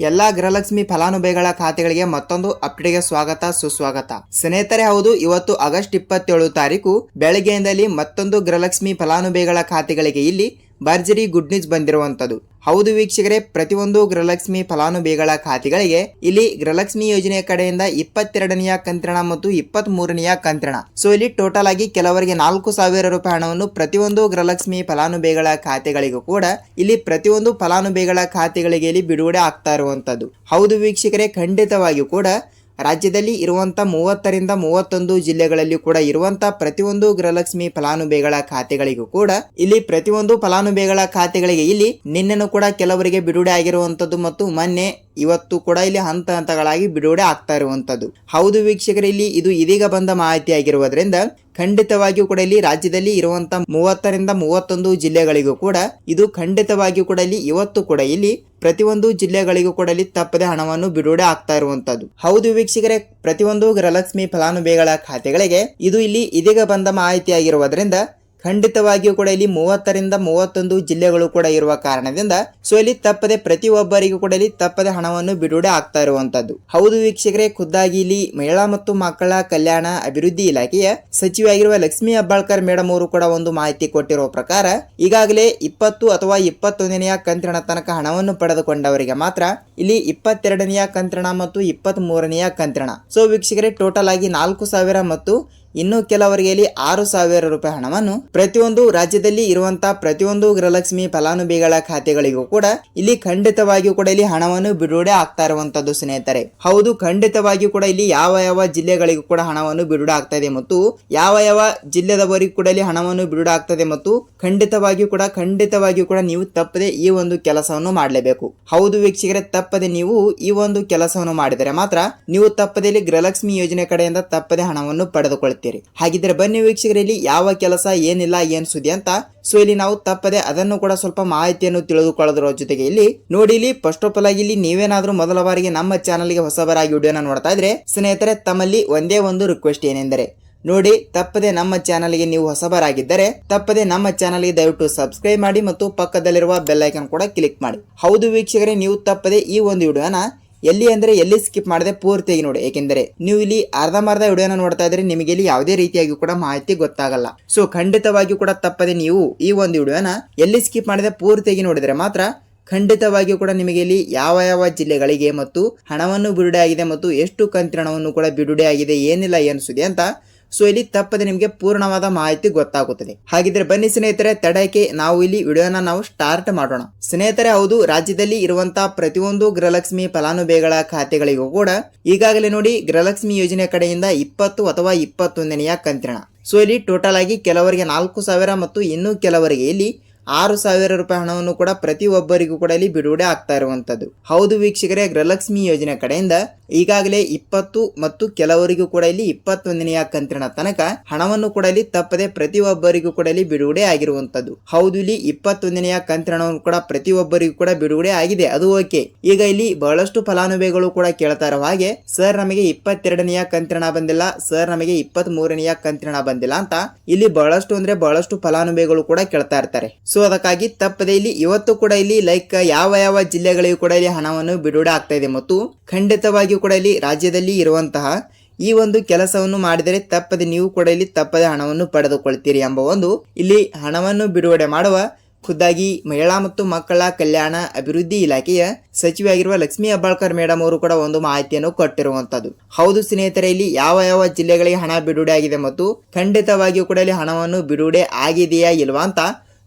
ಎಲ್ಲಾ ಗೃಹಲಕ್ಷ್ಮಿ ಫಲಾನುಭವಿಗಳ ಖಾತೆಗಳಿಗೆ ಮತ್ತೊಂದು ಅಪ್ಡೇಟ್ಗೆ ಸ್ವಾಗತ, ಸುಸ್ವಾಗತ. ಸ್ನೇಹಿತರೆ, ಹೌದು, ಇವತ್ತು ಆಗಸ್ಟ್ ಇಪ್ಪತ್ತೇಳು ತಾರೀಕು, ಬೆಳಗ್ಗೆಯಿಂದಲೇ ಮತ್ತೊಂದು ಗೃಹಲಕ್ಷ್ಮಿ ಫಲಾನುಭವಿಗಳ ಖಾತೆಗಳಿಗೆ ಇಲ್ಲಿ ಭರ್ಜರಿ ಗುಡ್ ನ್ಯೂಸ್ ಬಂದಿರುವಂಥದ್ದು. ಹೌದು ವೀಕ್ಷಕರೇ, ಪ್ರತಿಯೊಂದು ಗೃಹಲಕ್ಷ್ಮಿ ಫಲಾನುಭವಿಗಳ ಖಾತೆಗಳಿಗೆ ಇಲ್ಲಿ ಗೃಹಲಕ್ಷ್ಮಿ ಯೋಜನೆಯ ಕಡೆಯಿಂದ ಇಪ್ಪತ್ತೆರಡನೆಯ ಕಂತ್ರಣ ಮತ್ತು ಇಪ್ಪತ್ತ್ ಮೂರನೆಯ ಕಂತ್ರಣ. ಸೊ ಇಲ್ಲಿ ಟೋಟಲ್ ಆಗಿ ಕೆಲವರಿಗೆ ನಾಲ್ಕು ಸಾವಿರ ರೂಪಾಯಿ ಹಣವನ್ನು ಪ್ರತಿಯೊಂದು ಗೃಹಲಕ್ಷ್ಮಿ ಫಲಾನುಭವಿಗಳ ಖಾತೆಗಳಿಗೂ ಕೂಡ ಇಲ್ಲಿ ಪ್ರತಿಯೊಂದು ಫಲಾನುಭವಿಗಳ ಖಾತೆಗಳಿಗೆ ಇಲ್ಲಿ ಬಿಡುಗಡೆ ಆಗ್ತಾ ಇರುವಂತದ್ದು ಹೌದು ವೀಕ್ಷಕರೇ, ಖಂಡಿತವಾಗಿಯೂ ಕೂಡ ರಾಜ್ಯದಲ್ಲಿ ಇರುವಂಥ ಮೂವತ್ತರಿಂದ ಮೂವತ್ತೊಂದು ಜಿಲ್ಲೆಗಳಲ್ಲಿ ಕೂಡ ಇರುವಂಥ ಪ್ರತಿಯೊಂದು ಗೃಹಲಕ್ಷ್ಮಿ ಫಲಾನುಭವಿಗಳ ಖಾತೆಗಳಿಗೂ ಕೂಡ ಇಲ್ಲಿ ಪ್ರತಿಯೊಂದು ಫಲಾನುಭವಿಗಳ ಖಾತೆಗಳಿಗೆ ಇಲ್ಲಿ ನಿನ್ನೆನೂ ಕೂಡ ಕೆಲವರಿಗೆ ಬಿಡುಗಡೆ ಆಗಿರುವಂಥದ್ದು ಮತ್ತು ಮೊನ್ನೆ ಇವತ್ತು ಕೂಡ ಇಲ್ಲಿ ಹಂತ ಹಂತಗಳಾಗಿ ಬಿಡುಗಡೆ ಆಗ್ತಾ ಇರುವಂಥದ್ದು. ಹೌದು ವೀಕ್ಷಕರು, ಇಲ್ಲಿ ಇದು ಇದೀಗ ಬಂದ ಮಾಹಿತಿ ಆಗಿರುವುದರಿಂದ ಖಂಡಿತವಾಗಿಯೂ ಕೂಡ ಇಲ್ಲಿ ರಾಜ್ಯದಲ್ಲಿ ಇರುವಂತ ಮೂವತ್ತರಿಂದ ಮೂವತ್ತೊಂದು ಜಿಲ್ಲೆಗಳಿಗೂ ಕೂಡ ಇದು ಖಂಡಿತವಾಗಿಯೂ ಕೂಡ ಇಲ್ಲಿ ಇವತ್ತು ಕೂಡ ಇಲ್ಲಿ ಪ್ರತಿಯೊಂದು ಜಿಲ್ಲೆಗಳಿಗೂ ಕೂಡ ಇಲ್ಲಿ ತಪ್ಪದೆ ಹಣವನ್ನು ಬಿಡುಗಡೆ ಆಗ್ತಾ ಇರುವಂತದ್ದು ಹೌದು ವೀಕ್ಷಕರೇ, ಪ್ರತಿಯೊಂದು ಗೃಹಲಕ್ಷ್ಮಿ ಫಲಾನುಭವಿಗಳ ಖಾತೆಗಳಿಗೆ ಇದು ಇಲ್ಲಿ ಇದೀಗ ಬಂದ ಮಾಹಿತಿ ಆಗಿರುವುದರಿಂದ ಖಂಡಿತವಾಗಿಯೂ ಕೂಡ ಇಲ್ಲಿ ಮೂವತ್ತರಿಂದ ಮೂವತ್ತೊಂದು ಜಿಲ್ಲೆಗಳು ಕೂಡ ಇರುವ ಕಾರಣದಿಂದ ಸೊ ಇಲ್ಲಿ ತಪ್ಪದೆ ಪ್ರತಿಯೊಬ್ಬರಿಗೂ ಕೂಡ ಇಲ್ಲಿ ತಪ್ಪದೆ ಹಣವನ್ನು ಬಿಡುಗಡೆ ಆಗ್ತಾ ಇರುವಂತದ್ದು. ಹೌದು ವೀಕ್ಷಕರೇ, ಖುದ್ದಾಗಿ ಇಲ್ಲಿ ಮಹಿಳಾ ಮತ್ತು ಮಕ್ಕಳ ಕಲ್ಯಾಣ ಅಭಿವೃದ್ಧಿ ಇಲಾಖೆಯ ಸಚಿವೆಯಾಗಿರುವ ಲಕ್ಷ್ಮೀ ಅಬ್ಬಾಳ್ಕರ್ ಮೇಡಮ್ ಅವರು ಕೂಡ ಒಂದು ಮಾಹಿತಿ ಕೊಟ್ಟಿರುವ ಪ್ರಕಾರ ಈಗಾಗಲೇ ಇಪ್ಪತ್ತು ಅಥವಾ ಇಪ್ಪತ್ತೊಂದನೆಯ ಕಂತ್ರಣ ತನಕ ಹಣವನ್ನು ಪಡೆದುಕೊಂಡವರಿಗೆ ಮಾತ್ರ ಇಲ್ಲಿ ಇಪ್ಪತ್ತೆರಡನೆಯ ಕಂತ್ರಣ ಮತ್ತು ಇಪ್ಪತ್ತ್ ಮೂರನೆಯ ಕಂತ್ರಣ ಸೊ ವೀಕ್ಷಕರೇ ಟೋಟಲ್ ಆಗಿ ನಾಲ್ಕು ಸಾವಿರ ಮತ್ತು ಇನ್ನು ಕೆಲವರಿಗೆ ಆರು ಸಾವಿರ ರೂಪಾಯಿ ಹಣವನ್ನು ಪ್ರತಿಯೊಂದು ರಾಜ್ಯದಲ್ಲಿ ಇರುವಂತಹ ಪ್ರತಿಯೊಂದು ಗೃಹಲಕ್ಷ್ಮಿ ಫಲಾನುಭವಿಗಳ ಖಾತೆಗಳಿಗೂ ಕೂಡ ಇಲ್ಲಿ ಖಂಡಿತವಾಗಿಯೂ ಕೂಡ ಇಲ್ಲಿ ಹಣವನ್ನು ಬಿಡುಗಡೆ ಆಗ್ತಾ ಇರುವಂತದ್ದು ಸ್ನೇಹಿತರೆ. ಹೌದು, ಖಂಡಿತವಾಗಿಯೂ ಕೂಡ ಇಲ್ಲಿ ಯಾವ ಯಾವ ಜಿಲ್ಲೆಗಳಿಗೂ ಕೂಡ ಹಣವನ್ನು ಬಿಡುಗಡೆ ಆಗ್ತಾ ಇದೆ ಮತ್ತು ಯಾವ ಯಾವ ಜಿಲ್ಲೆದವರಿಗೂ ಕೂಡ ಇಲ್ಲಿ ಹಣವನ್ನು ಬಿಡುಗಡೆ ಆಗ್ತದೆ ಮತ್ತು ಖಂಡಿತವಾಗಿಯೂ ಕೂಡ ಖಂಡಿತವಾಗಿಯೂ ಕೂಡ ನೀವು ತಪ್ಪದೆ ಈ ಒಂದು ಕೆಲಸವನ್ನು ಮಾಡಲೇಬೇಕು. ಹೌದು ವೀಕ್ಷಕರೇ, ತಪ್ಪದೆ ನೀವು ಈ ಒಂದು ಕೆಲಸವನ್ನು ಮಾಡಿದರೆ ಮಾತ್ರ ನೀವು ತಪ್ಪದೆ ಇಲ್ಲಿ ಗೃಹಲಕ್ಷ್ಮಿ ಯೋಜನೆ ಕಡೆಯಿಂದ ತಪ್ಪದೆ ಹಣವನ್ನು ಪಡೆದುಕೊಳ್ತೀರಿ ಹಾಗಿದ್ರೆ ಬನ್ನಿ ವೀಕ್ಷಕರಲ್ಲಿ, ಯಾವ ಕೆಲಸ ಏನಿಲ್ಲ, ಏನ್ ಸುದ್ದಿ ಅಂತ. ಸೊ ಇಲ್ಲಿ ನಾವು ತಪ್ಪದೆ ಅದನ್ನು ಕೂಡ ಸ್ವಲ್ಪ ಮಾಹಿತಿಯನ್ನು ತಿಳಿದುಕೊಳ್ಳೋದ್ರ ಜೊತೆಗೆ ಇಲ್ಲಿ ನೋಡಿ, ಇಲ್ಲಿ ಫಸ್ಟ್ ಆಫ್ ಆಲ್ ಆಗಿ ಇಲ್ಲಿ ನೀವೇನಾದ್ರೂ ಮೊದಲ ಬಾರಿಗೆ ನಮ್ಮ ಚಾನಲ್ಗೆ ಹೊಸಬರಾಗಿ ವಿಡಿಯೋನ ನೋಡ್ತಾ ಇದ್ರೆ, ಸ್ನೇಹಿತರೆ, ತಮ್ಮಲ್ಲಿ ಒಂದೇ ಒಂದು ರಿಕ್ವೆಸ್ಟ್ ಏನೆಂದರೆ, ನೋಡಿ, ತಪ್ಪದೆ ನಮ್ಮ ಚಾನಲ್ಗೆ ನೀವು ಹೊಸಬರಾಗಿದ್ದರೆ, ತಪ್ಪದೆ ನಮ್ಮ ಚಾನಲ್ಗೆ ದಯವಿಟ್ಟು ಸಬ್ಸ್ಕ್ರೈಬ್ ಮಾಡಿ ಮತ್ತು ಪಕ್ಕದಲ್ಲಿರುವ ಬೆಲ್ ಐಕನ್ ಕೂಡ ಕ್ಲಿಕ್ ಮಾಡಿ. ಹೌದು ವೀಕ್ಷಕರೇ, ನೀವು ತಪ್ಪದೆ ಈ ಒಂದು ವಿಡಿಯೋನ ಎಲ್ಲಿ ಅಂದ್ರೆ ಎಲ್ಲಿ ಸ್ಕಿಪ್ ಮಾಡದೆ ಪೂರ್ತಿಯಾಗಿ ನೋಡಿ. ಏಕೆಂದರೆ ನೀವು ಇಲ್ಲಿ ಅರ್ಧಮರ್ಧ ವಿಡಿಯೋನ ನೋಡ್ತಾ ಇದ್ರೆ ನಿಮಗೆ ಇಲ್ಲಿ ಯಾವುದೇ ರೀತಿಯಾಗಿ ಕೂಡ ಮಾಹಿತಿ ಗೊತ್ತಾಗಲ್ಲ. ಸೊ ಖಂಡಿತವಾಗಿಯೂ ಕೂಡ ತಪ್ಪದೆ ನೀವು ಈ ಒಂದು ವಿಡಿಯೋನ ಎಲ್ಲಿ ಸ್ಕಿಪ್ ಮಾಡದೆ ಪೂರ್ತಿಯಾಗಿ ನೋಡಿದರೆ ಮಾತ್ರ ಖಂಡಿತವಾಗಿಯೂ ಕೂಡ ನಿಮಗೆ ಇಲ್ಲಿ ಯಾವ ಯಾವ ಜಿಲ್ಲೆಗಳಿಗೆ ಮತ್ತು ಹಣವನ್ನು ಬಿಡುಗಡೆ ಮತ್ತು ಎಷ್ಟು ಕಂತಿರಣವನ್ನು ಕೂಡ ಬಿಡುಗಡೆ ಏನಿಲ್ಲ ಏನಿಸಿದೆ ಅಂತ ಸೊ ಇಲ್ಲಿ ತಪ್ಪದೆ ನಿಮಗೆ ಪೂರ್ಣವಾದ ಮಾಹಿತಿ ಗೊತ್ತಾಗುತ್ತದೆ. ಹಾಗಿದ್ರೆ ಬನ್ನಿ ಸ್ನೇಹಿತರೆ, ತಡಕ್ಕೆ ನಾವು ಇಲ್ಲಿ ವಿಡಿಯೋನ ನಾವು ಸ್ಟಾರ್ಟ್ ಮಾಡೋಣ. ಸ್ನೇಹಿತರೆ, ಹೌದು, ರಾಜ್ಯದಲ್ಲಿ ಇರುವಂತಹ ಪ್ರತಿಯೊಂದು ಗೃಹಲಕ್ಷ್ಮಿ ಫಲಾನುಭವಿಗಳ ಖಾತೆಗಳಿಗೂ ಕೂಡ ಈಗಾಗಲೇ ನೋಡಿ ಗೃಹಲಕ್ಷ್ಮಿ ಯೋಜನೆ ಕಡೆಯಿಂದ ಇಪ್ಪತ್ತು ಅಥವಾ ಇಪ್ಪತ್ತೊಂದನೆಯ ಕಂತಿನ ಸೊ ಇಲ್ಲಿ ಟೋಟಲ್ ಆಗಿ ಕೆಲವರಿಗೆ ನಾಲ್ಕು ಸಾವಿರ ಮತ್ತು ಇನ್ನೂ ಕೆಲವರಿಗೆ ಇಲ್ಲಿ ಆರು ಸಾವಿರ ರೂಪಾಯಿ ಹಣವನ್ನು ಕೂಡ ಪ್ರತಿಯೊಬ್ಬರಿಗೂ ಕೂಡ ಇಲ್ಲಿ ಬಿಡುಗಡೆ ಆಗ್ತಾ ಇರುವಂತದ್ದು. ಹೌದು ವೀಕ್ಷಕರೇ, ಗೃಹಲಕ್ಷ್ಮಿ ಯೋಜನೆ ಕಡೆಯಿಂದ ಈಗಾಗಲೇ ಇಪ್ಪತ್ತು ಮತ್ತು ಕೆಲವರಿಗೂ ಕೂಡ ಇಲ್ಲಿ ಇಪ್ಪತ್ತೊಂದನೆಯ ಕಂತಿನ ತನಕ ಹಣವನ್ನು ಕೂಡ ಇಲ್ಲಿ ತಪ್ಪದೆ ಪ್ರತಿಯೊಬ್ಬರಿಗೂ ಕೂಡ ಇಲ್ಲಿ ಬಿಡುಗಡೆ ಆಗಿರುವಂತದ್ದು. ಹೌದು, ಇಲ್ಲಿ ಇಪ್ಪತ್ತೊಂದನೆಯ ಕಂತಿನವನ್ನು ಕೂಡ ಪ್ರತಿಯೊಬ್ಬರಿಗೂ ಕೂಡ ಬಿಡುಗಡೆ ಆಗಿದೆ. ಅದು ಓಕೆ. ಈಗ ಇಲ್ಲಿ ಬಹಳಷ್ಟು ಫಲಾನುಭವಿಗಳು ಕೂಡ ಕೇಳ್ತಾ ಹಾಗೆ, ಸರ್, ನಮಗೆ ಇಪ್ಪತ್ತೆರಡನೆಯ ಕಂತಿನ ಬಂದಿಲ್ಲ. ಸರ್, ನಮಗೆ ಇಪ್ಪತ್ತ್ ಮೂರನೆಯ ಕಂತಿನ ಬಂದಿಲ್ಲ ಅಂತ ಇಲ್ಲಿ ಬಹಳಷ್ಟು ಅಂದ್ರೆ ಬಹಳಷ್ಟು ಫಲಾನುಭವಿಗಳು ಕೂಡ ಕೇಳ್ತಾ ಇರ್ತಾರೆ. ಸೊ ಅದಕ್ಕಾಗಿ ತಪ್ಪದೆ ಇಲ್ಲಿ ಇವತ್ತು ಕೂಡ ಇಲ್ಲಿ ಲೈಕ್ ಯಾವ ಯಾವ ಜಿಲ್ಲೆಗಳಿಗೂ ಕೂಡ ಇಲ್ಲಿ ಹಣವನ್ನು ಬಿಡುಗಡೆ ಆಗ್ತಾ ಇದೆ ಮತ್ತು ಖಂಡಿತವಾಗಿಯೂ ಕೂಡ ಇಲ್ಲಿ ರಾಜ್ಯದಲ್ಲಿ ಇರುವಂತಹ ಈ ಒಂದು ಕೆಲಸವನ್ನು ಮಾಡಿದರೆ ತಪ್ಪದೆ ನೀವು ಕೂಡ ಇಲ್ಲಿ ತಪ್ಪದೆ ಹಣವನ್ನು ಪಡೆದುಕೊಳ್ತೀರಿ ಎಂಬ ಒಂದು ಇಲ್ಲಿ ಹಣವನ್ನು ಬಿಡುಗಡೆ ಮಾಡುವ ಖುದ್ದಾಗಿ ಮಹಿಳಾ ಮತ್ತು ಮಕ್ಕಳ ಕಲ್ಯಾಣ ಅಭಿವೃದ್ಧಿ ಇಲಾಖೆಯ ಸಚಿವೆಯಾಗಿರುವ ಲಕ್ಷ್ಮೀ ಹೆಬ್ಬಾಳ್ಕರ್ ಮೇಡಮ್ ಅವರು ಕೂಡ ಒಂದು ಮಾಹಿತಿಯನ್ನು ಕೊಟ್ಟಿರುವಂತದ್ದು. ಹೌದು ಸ್ನೇಹಿತರೆ, ಇಲ್ಲಿ ಯಾವ ಯಾವ ಜಿಲ್ಲೆಗಳಿಗೆ ಹಣ ಬಿಡುಗಡೆ ಆಗಿದೆ ಮತ್ತು ಖಂಡಿತವಾಗಿಯೂ ಕೂಡ ಇಲ್ಲಿ ಹಣವನ್ನು ಬಿಡುಗಡೆ ಆಗಿದೆಯಾ ಇಲ್ವಾ ಅಂತ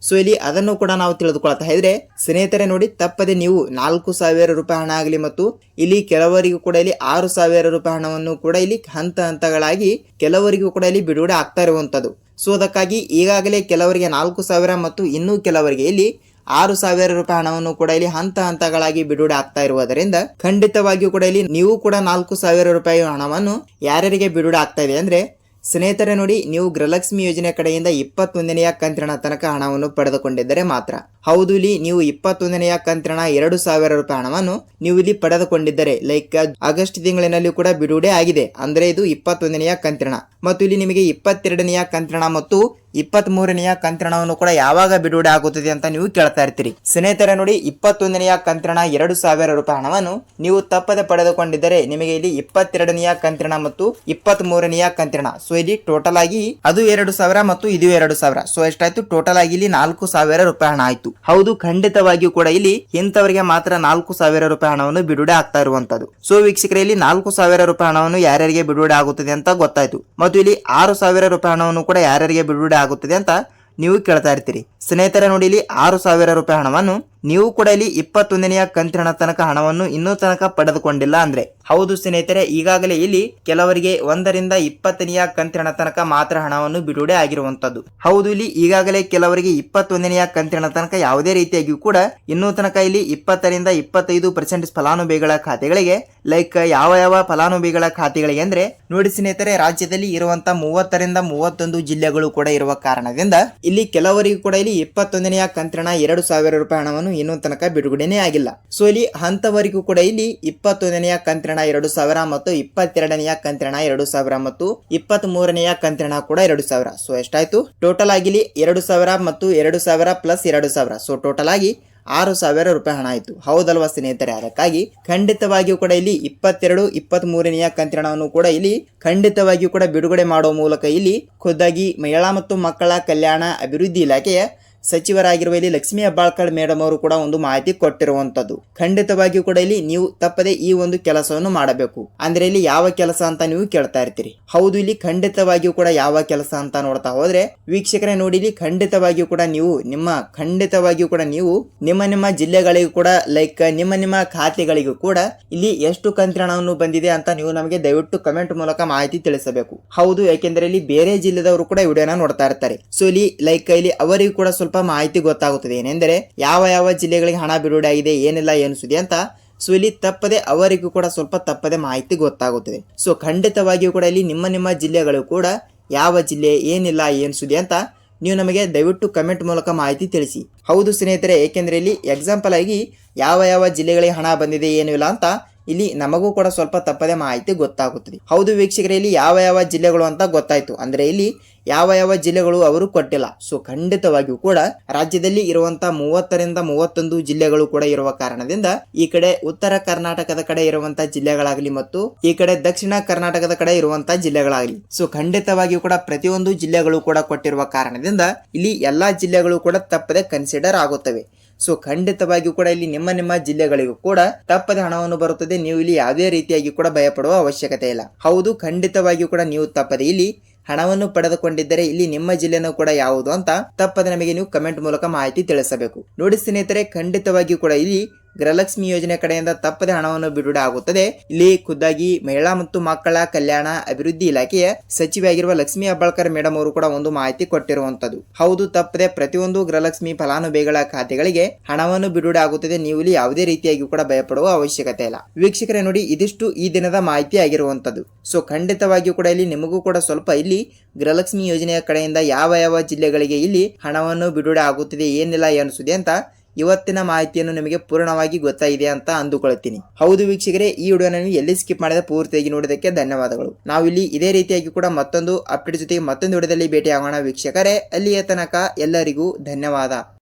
ಸೊ ಇಲ್ಲಿ ಅದನ್ನು ಕೂಡ ನಾವು ತಿಳಿದುಕೊಳ್ತಾ ಇದ್ರೆ, ಸ್ನೇಹಿತರೆ ನೋಡಿ, ತಪ್ಪದೆ ನೀವು ನಾಲ್ಕು ಸಾವಿರ ರೂಪಾಯಿ ಹಣ ಆಗಲಿ ಮತ್ತು ಇಲ್ಲಿ ಕೆಲವರಿಗೂ ಕೂಡ ಇಲ್ಲಿ ಆರು ಸಾವಿರ ರೂಪಾಯಿ ಹಣವನ್ನು ಕೂಡ ಇಲ್ಲಿ ಹಂತ ಹಂತಗಳಾಗಿ ಕೆಲವರಿಗೂ ಕೂಡ ಇಲ್ಲಿ ಬಿಡುಗಡೆ ಆಗ್ತಾ ಇರುವಂಥದ್ದು. ಸೊ ಅದಕ್ಕಾಗಿ ಈಗಾಗಲೇ ಕೆಲವರಿಗೆ ನಾಲ್ಕು ಸಾವಿರ ಮತ್ತು ಇನ್ನೂ ಕೆಲವರಿಗೆ ಇಲ್ಲಿ ಆರು ಸಾವಿರ ರೂಪಾಯಿ ಹಣವನ್ನು ಕೂಡ ಇಲ್ಲಿ ಹಂತ ಹಂತಗಳಾಗಿ ಬಿಡುಗಡೆ ಆಗ್ತಾ ಇರುವುದರಿಂದ ಖಂಡಿತವಾಗಿಯೂ ಕೂಡ ಇಲ್ಲಿ ನೀವು ಕೂಡ ನಾಲ್ಕು ಸಾವಿರ ರೂಪಾಯಿ ಹಣವನ್ನು ಯಾರ್ಯಾರಿಗೆ ಬಿಡುಗಡೆ ಆಗ್ತಾ ಇದೆ ಅಂದ್ರೆ ಸ್ನೇಹಿತರೆ ನೋಡಿ, ನೀವು ಗೃಹಲಕ್ಷ್ಮಿ ಯೋಜನೆ ಕಡೆಯಿಂದ ಇಪ್ಪತ್ತೊಂದನೆಯ ಕಂತಿನ ತನಕ ಹಣವನ್ನು ಪಡೆದುಕೊಂಡಿದ್ದರೆ ಮಾತ್ರ. ಹೌದು, ಇಲ್ಲಿ ನೀವು ಇಪ್ಪತ್ತೊಂದನೆಯ ಕಂತಿನ ಎರಡು ಸಾವಿರ ರೂಪಾಯಿ ಹಣವನ್ನು ನೀವು ಇಲ್ಲಿ ಪಡೆದುಕೊಂಡಿದ್ದರೆ. ಲೈಕ್, ಆಗಸ್ಟ್ ತಿಂಗಳಿನಲ್ಲಿ ಕೂಡ ಬಿಡುಗಡೆ ಆಗಿದೆ. ಅಂದ್ರೆ ಇದು ಇಪ್ಪತ್ತೊಂದನೆಯ ಕಂತಿನ ಮತ್ತು ಇಲ್ಲಿ ನಿಮಗೆ ಇಪ್ಪತ್ತೆರಡನೆಯ ಕಂತಿನ ಮತ್ತು ಇಪ್ಪತ್ತ್ ಮೂರನೆಯ ಕಂತ್ರಣವನ್ನು ಕೂಡ ಯಾವಾಗ ಬಿಡುಗಡೆ ಆಗುತ್ತದೆ ಅಂತ ನೀವು ಕೇಳ್ತಾ ಇರ್ತೀರಿ. ಸ್ನೇಹಿತರೆ ನೋಡಿ, ಇಪ್ಪತ್ತೊಂದನೆಯ ಕಂತ್ರಣ ಎರಡು ಸಾವಿರ ರೂಪಾಯಿ ಹಣವನ್ನು ನೀವು ತಪ್ಪದೆ ಪಡೆದುಕೊಂಡಿದ್ದರೆ ನಿಮಗೆ ಇಲ್ಲಿ ಇಪ್ಪತ್ತೆರಡನೆಯ ಕಂತ್ರಣ ಮತ್ತು ಇಪ್ಪತ್ತ್ ಮೂರನೆಯ ಕಂತ್ರಣ. ಸೊ ಇಲ್ಲಿ ಟೋಟಲ್ ಆಗಿ ಅದು ಎರಡು ಸಾವಿರ ಮತ್ತು ಇದು ಎರಡು ಸಾವಿರ. ಸೊ ಎಷ್ಟಾಯ್ತು? ಟೋಟಲ್ ಆಗಿ ಇಲ್ಲಿ ನಾಲ್ಕು ಸಾವಿರ ರೂಪಾಯಿ ಹಣ ಆಯ್ತು. ಹೌದು, ಖಂಡಿತವಾಗಿಯೂ ಕೂಡ ಇಲ್ಲಿ ಇಂಥವರಿಗೆ ಮಾತ್ರ ನಾಲ್ಕು ಸಾವಿರ ರೂಪಾಯಿ ಹಣವನ್ನು ಬಿಡುಗಡೆ ಆಗ್ತಾ ಇರುವಂತದ್ದು. ಸೊ ವೀಕ್ಷಕರ, ಇಲ್ಲಿ ನಾಲ್ಕು ಸಾವಿರ ರೂಪಾಯಿ ಹಣವನ್ನು ಯಾರ್ಯಾರಿಗೆ ಬಿಡುಗಡೆ ಆಗುತ್ತದೆ ಅಂತ ಗೊತ್ತಾಯ್ತು. ಮತ್ತು ಇಲ್ಲಿ ಆರು ಸಾವಿರ ರೂಪಾಯಿ ಹಣವನ್ನು ಕೂಡ ಯಾರ್ಯಾರಿಗೆ ಬಿಡುಗಡೆ ಆಗುತ್ತದೆ ಅಂತ ನೀವು ಕೇಳ್ತಾ ಇರ್ತೀರಿ. ಸ್ನೇಹಿತರೆ ನೋಡಿ ಇಲ್ಲಿ ಆರು ಸಾವಿರ ರೂಪಾಯಿ ಹಣವನ್ನು ನೀವು ಕೂಡ ಇಲ್ಲಿ ಇಪ್ಪತ್ತೊಂದನೆಯ ಕಂತಿನ ತನಕ ಹಣವನ್ನು ಇನ್ನೂ ತನಕ ಪಡೆದುಕೊಂಡಿಲ್ಲ ಅಂದ್ರೆ. ಹೌದು ಸ್ನೇಹಿತರೆ, ಈಗಾಗಲೇ ಇಲ್ಲಿ ಕೆಲವರಿಗೆ ಒಂದರಿಂದ ಇಪ್ಪತ್ತನೆಯ ಕಂತಿನ ತನಕ ಮಾತ್ರ ಹಣವನ್ನು ಬಿಡುಗಡೆ ಆಗಿರುವಂತದ್ದು ಹೌದು, ಇಲ್ಲಿ ಈಗಾಗಲೇ ಕೆಲವರಿಗೆ ಇಪ್ಪತ್ತೊಂದನೆಯ ಕಂತಿನ ತನಕ ಯಾವುದೇ ರೀತಿಯಾಗಿಯೂ ಕೂಡ ಇನ್ನೂ ತನಕ ಇಲ್ಲಿ ಇಪ್ಪತ್ತರಿಂದ ಇಪ್ಪತ್ತೈದು ಪರ್ಸೆಂಟ್ ಫಲಾನುಭವಿಗಳ ಖಾತೆಗಳಿಗೆ ಲೈಕ್ ಯಾವ ಯಾವ ಫಲಾನುಭವಿಗಳ ಖಾತೆಗಳಿಗೆ ಅಂದ್ರೆ, ನೋಡಿ ಸ್ನೇಹಿತರೆ, ರಾಜ್ಯದಲ್ಲಿ ಇರುವಂತ ಮೂವತ್ತರಿಂದ ಮೂವತ್ತೊಂದು ಜಿಲ್ಲೆಗಳು ಕೂಡ ಇರುವ ಕಾರಣದಿಂದ ಇಲ್ಲಿ ಕೆಲವರಿಗೂ ಕೂಡ ಇಲ್ಲಿ ಇಪ್ಪತ್ತೊಂದನೆಯ ಕಂತಿನ ಎರಡು ಸಾವಿರ ರೂಪಾಯಿ ಹಣವನ್ನು ಇನ್ನೂ ತನಕ ಬಿಡುಗಡೆನೇ ಆಗಿಲ್ಲ. ಸೊ ಇಲ್ಲಿ ಹಂತವರೆಗೂ ಕೂಡ ಇಲ್ಲಿ ಇಪ್ಪತ್ತೊಂದನೆಯ ಕಂತ್ರಣ ಎರಡು ಸಾವಿರ ಮತ್ತು ಇಪ್ಪತ್ತೆರಡನೆಯ ಕಂತ್ರಣ ಎರಡು ಸಾವಿರ ಮತ್ತು ಇಪ್ಪತ್ತ್ ಮೂರನೆಯ ಕಂತಿನ ಕೂಡ ಎರಡು ಸಾವಿರ. ಸೊ ಎಷ್ಟಾಯ್ತು? ಟೋಟಲ್ ಆಗಿ ಇಲ್ಲಿ ಎರಡು ಸಾವಿರ ಮತ್ತು ಎರಡು ಸಾವಿರ ಪ್ಲಸ್ ಎರಡು ಸಾವಿರ. ಸೊ ಟೋಟಲ್ ಆಗಿ ಆರು ಸಾವಿರ ರೂಪಾಯಿ ಹಣ ಆಯಿತು. ಹೌದಲ್ವಾ ಸ್ನೇಹಿತರೆ? ಅದಕ್ಕಾಗಿ ಖಂಡಿತವಾಗಿಯೂ ಕೂಡ ಇಲ್ಲಿ ಇಪ್ಪತ್ತೆರಡು ಇಪ್ಪತ್ತ್ ಮೂರನೆಯ ಕಂತ್ರಣವನ್ನು ಕೂಡ ಇಲ್ಲಿ ಖಂಡಿತವಾಗಿಯೂ ಕೂಡ ಬಿಡುಗಡೆ ಮಾಡುವ ಮೂಲಕ ಇಲ್ಲಿ ಖುದ್ದಾಗಿ ಮಹಿಳಾ ಮತ್ತು ಮಕ್ಕಳ ಕಲ್ಯಾಣ ಅಭಿವೃದ್ಧಿ ಇಲಾಖೆಯ ಸಚಿವರಾಗಿರುವ ಇಲ್ಲಿ ಲಕ್ಷ್ಮೀ ಹೆಬ್ಬಾಳ್ಕರ್ ಮೇಡಮ್ ಅವರು ಕೂಡ ಒಂದು ಮಾಹಿತಿ ಕೊಟ್ಟಿರುವಂತದ್ದು. ಖಂಡಿತವಾಗಿಯೂ ಕೂಡ ಇಲ್ಲಿ ನೀವು ತಪ್ಪದೆ ಈ ಒಂದು ಕೆಲಸವನ್ನು ಮಾಡಬೇಕು. ಅಂದ್ರೆ ಇಲ್ಲಿ ಯಾವ ಕೆಲಸ ಅಂತ ನೀವು ಕೇಳ್ತಾ ಇರ್ತೀರಿ. ಹೌದು, ಇಲ್ಲಿ ಖಂಡಿತವಾಗಿಯೂ ಕೂಡ ಯಾವ ಕೆಲಸ ಅಂತ ನೋಡ್ತಾ ಹೋದ್ರೆ ವೀಕ್ಷಕರೇ ನೋಡಿ, ಇಲ್ಲಿ ಖಂಡಿತವಾಗಿಯೂ ಕೂಡ ನೀವು ನಿಮ್ಮ, ಖಂಡಿತವಾಗಿಯೂ ಕೂಡ ನೀವು ನಿಮ್ಮ ನಿಮ್ಮ ಜಿಲ್ಲೆಗಳಿಗೂ ಕೂಡ ಲೈಕ್ ನಿಮ್ಮ ನಿಮ್ಮ ಖಾತೆಗಳಿಗೂ ಕೂಡ ಇಲ್ಲಿ ಎಷ್ಟು ಕಂತ್ರಣವನ್ನು ಬಂದಿದೆ ಅಂತ ನೀವು ನಮಗೆ ದಯವಿಟ್ಟು ಕಮೆಂಟ್ ಮೂಲಕ ಮಾಹಿತಿ ತಿಳಿಸಬೇಕು. ಹೌದು, ಯಾಕೆಂದ್ರೆ ಇಲ್ಲಿ ಬೇರೆ ಜಿಲ್ಲೆದವರು ಕೂಡ ವಿಡಿಯೋನ ನೋಡ್ತಾ ಇರ್ತಾರೆ. ಸೊ ಇಲ್ಲಿ ಲೈಕ್ ಇಲ್ಲಿ ಅವರಿಗೂ ಕೂಡ ಸ್ವಲ್ಪ ಮಾಹಿತಿ ಗೊತ್ತಾಗುತ್ತದೆ. ಏನೆಂದರೆ ಯಾವ ಯಾವ ಜಿಲ್ಲೆಗಳಿಗೆ ಹಣ ಬಿಡುಗಡೆ ಆಗಿದೆ, ಏನಿಲ್ಲ ಏನು ಅಂತ ಸೊ ಇಲ್ಲಿ ತಪ್ಪದೆ ಅವರಿಗೂ ಕೂಡ ಸ್ವಲ್ಪ ತಪ್ಪದೆ ಮಾಹಿತಿ ಗೊತ್ತಾಗುತ್ತದೆ. ಸೊ ಖಂಡಿತವಾಗಿಯೂ ಕೂಡ ಇಲ್ಲಿ ನಿಮ್ಮ ನಿಮ್ಮ ಜಿಲ್ಲೆಗಳು ಕೂಡ ಯಾವ ಜಿಲ್ಲೆ, ಏನಿಲ್ಲ ಏನು ಸುದ್ದಿ ಅಂತ ನೀವು ನಮಗೆ ದಯವಿಟ್ಟು ಕಮೆಂಟ್ ಮೂಲಕ ಮಾಹಿತಿ ತಿಳಿಸಿ. ಹೌದು ಸ್ನೇಹಿತರೆ, ಏಕೆಂದರೆ ಇಲ್ಲಿ ಎಕ್ಸಾಂಪಲ್ ಆಗಿ ಯಾವ ಯಾವ ಜಿಲ್ಲೆಗಳಿಗೆ ಹಣ ಬಂದಿದೆ, ಏನು ಇಲ್ಲ ಅಂತ ಇಲ್ಲಿ ನಮಗೂ ಕೂಡ ಸ್ವಲ್ಪ ತಪ್ಪದೆ ಮಾಹಿತಿ ಗೊತ್ತಾಗುತ್ತದೆ. ಹೌದು ವೀಕ್ಷಕರೇ, ಇಲ್ಲಿ ಯಾವ ಯಾವ ಜಿಲ್ಲೆಗಳು ಅಂತ ಗೊತ್ತಾಯ್ತು. ಅಂದ್ರೆ ಇಲ್ಲಿ ಯಾವ ಯಾವ ಜಿಲ್ಲೆಗಳು ಅವರು ಕೊಟ್ಟಿಲ್ಲ. ಸೊ ಖಂಡಿತವಾಗಿಯೂ ಕೂಡ ರಾಜ್ಯದಲ್ಲಿ ಇರುವಂತ ಮೂವತ್ತರಿಂದ ಮೂವತ್ತೊಂದು ಜಿಲ್ಲೆಗಳು ಕೂಡ ಇರುವ ಕಾರಣದಿಂದ ಈ ಕಡೆ ಉತ್ತರ ಕರ್ನಾಟಕದ ಕಡೆ ಇರುವಂತಹ ಜಿಲ್ಲೆಗಳಾಗಲಿ ಮತ್ತು ಈ ಕಡೆ ದಕ್ಷಿಣ ಕರ್ನಾಟಕದ ಕಡೆ ಇರುವಂತಹ ಜಿಲ್ಲೆಗಳಾಗಲಿ. ಸೊ ಖಂಡಿತವಾಗಿಯೂ ಕೂಡ ಪ್ರತಿಯೊಂದು ಜಿಲ್ಲೆಗಳು ಕೂಡ ಕೊಟ್ಟಿರುವ ಕಾರಣದಿಂದ ಇಲ್ಲಿ ಎಲ್ಲಾ ಜಿಲ್ಲೆಗಳು ಕೂಡ ತಪ್ಪದೆ ಕನ್ಸಿಡರ್ ಆಗುತ್ತವೆ. ಸೊ ಖಂಡಿತವಾಗಿಯೂ ಕೂಡ ಇಲ್ಲಿ ನಿಮ್ಮ ನಿಮ್ಮ ಜಿಲ್ಲೆಗಳಿಗೂ ಕೂಡ ತಪ್ಪದೆ ಹಣವನ್ನು ಬರುತ್ತದೆ. ನೀವು ಇಲ್ಲಿ ಯಾವುದೇ ರೀತಿಯಾಗಿ ಕೂಡ ಭಯಪಡುವ ಅವಶ್ಯಕತೆ ಇಲ್ಲ. ಹೌದು, ಖಂಡಿತವಾಗಿಯೂ ಕೂಡ ನೀವು ತಪ್ಪದೆ ಇಲ್ಲಿ ಹಣವನ್ನು ಪಡೆದುಕೊಂಡಿದ್ದರೆ ಇಲ್ಲಿ ನಿಮ್ಮ ಜಿಲ್ಲೆನೂ ಕೂಡ ಯಾವುದು ಅಂತ ತಪ್ಪದೆ ನಮಗೆ ನೀವು ಕಮೆಂಟ್ ಮೂಲಕ ಮಾಹಿತಿ ತಿಳಿಸಬೇಕು. ನೋಡಿ ಸ್ನೇಹಿತರೆ, ಖಂಡಿತವಾಗಿಯೂ ಕೂಡ ಇಲ್ಲಿ ಗೃಹಲಕ್ಷ್ಮಿ ಯೋಜನೆ ಕಡೆಯಿಂದ ತಪ್ಪದೆ ಹಣವನ್ನು ಬಿಡುಗಡೆ ಆಗುತ್ತದೆ. ಇಲ್ಲಿ ಖುದ್ದಾಗಿ ಮಹಿಳಾ ಮತ್ತು ಮಕ್ಕಳ ಕಲ್ಯಾಣ ಅಭಿವೃದ್ಧಿ ಇಲಾಖೆಯ ಸಚಿವೆಯಾಗಿರುವ ಲಕ್ಷ್ಮಿ ಹೆಬ್ಬಾಳ್ಕರ್ ಮೇಡಮ್ ಅವರು ಕೂಡ ಒಂದು ಮಾಹಿತಿ ಕೊಟ್ಟಿರುವಂತದ್ದು. ಹೌದು, ತಪ್ಪದೆ ಪ್ರತಿಯೊಂದು ಗೃಹಲಕ್ಷ್ಮಿ ಫಲಾನುಭವಿಗಳ ಖಾತೆಗಳಿಗೆ ಹಣವನ್ನು ಬಿಡುಗಡೆ ಆಗುತ್ತದೆ. ನೀವು ಇಲ್ಲಿ ಯಾವುದೇ ರೀತಿಯಾಗಿ ಕೂಡ ಭಯಪಡುವ ಅವಶ್ಯಕತೆ ಇಲ್ಲ. ವೀಕ್ಷಕರೇ, ನೋಡಿ, ಇದಿಷ್ಟು ಈ ದಿನದ ಮಾಹಿತಿ ಆಗಿರುವಂತದ್ದು. ಸೊ, ಖಂಡಿತವಾಗಿಯೂ ಕೂಡ ಇಲ್ಲಿ ನಿಮಗೂ ಕೂಡ ಸ್ವಲ್ಪ ಇಲ್ಲಿ ಗೃಹಲಕ್ಷ್ಮಿ ಯೋಜನೆಯ ಕಡೆಯಿಂದ ಯಾವ ಯಾವ ಜಿಲ್ಲೆಗಳಿಗೆ ಇಲ್ಲಿ ಹಣವನ್ನು ಬಿಡುಗಡೆ ಆಗುತ್ತದೆ, ಏನಿಲ್ಲ ಎನಿಸುತ್ತೆ ಅಂತ ಇವತ್ತಿನ ಮಾಹಿತಿಯನ್ನು ನಿಮಗೆ ಪೂರ್ಣವಾಗಿ ಗೊತ್ತಾಗಿದೆ ಅಂತ ಅಂದುಕೊಳ್ಳುತ್ತೀನಿ ಹೌದು ವೀಕ್ಷಕರೇ, ಈ ವಿಡಿಯೋನ ಎಲ್ಲಿ ಸ್ಕಿಪ್ ಮಾಡಿದ ಪೂರ್ತಿಯಾಗಿ ನೋಡೋದಕ್ಕೆ ಧನ್ಯವಾದಗಳು. ನಾವು ಇಲ್ಲಿ ಇದೇ ರೀತಿಯಾಗಿ ಕೂಡ ಮತ್ತೊಂದು ಅಪ್ಡೇಟ್ ಜೊತೆಗೆ ಮತ್ತೊಂದು ವಿಡಿಯೋದಲ್ಲಿ ಭೇಟಿ ಆಗೋಣ ವೀಕ್ಷಕರೇ. ಅಲ್ಲಿಯ ತನಕ ಎಲ್ಲರಿಗೂ ಧನ್ಯವಾದ.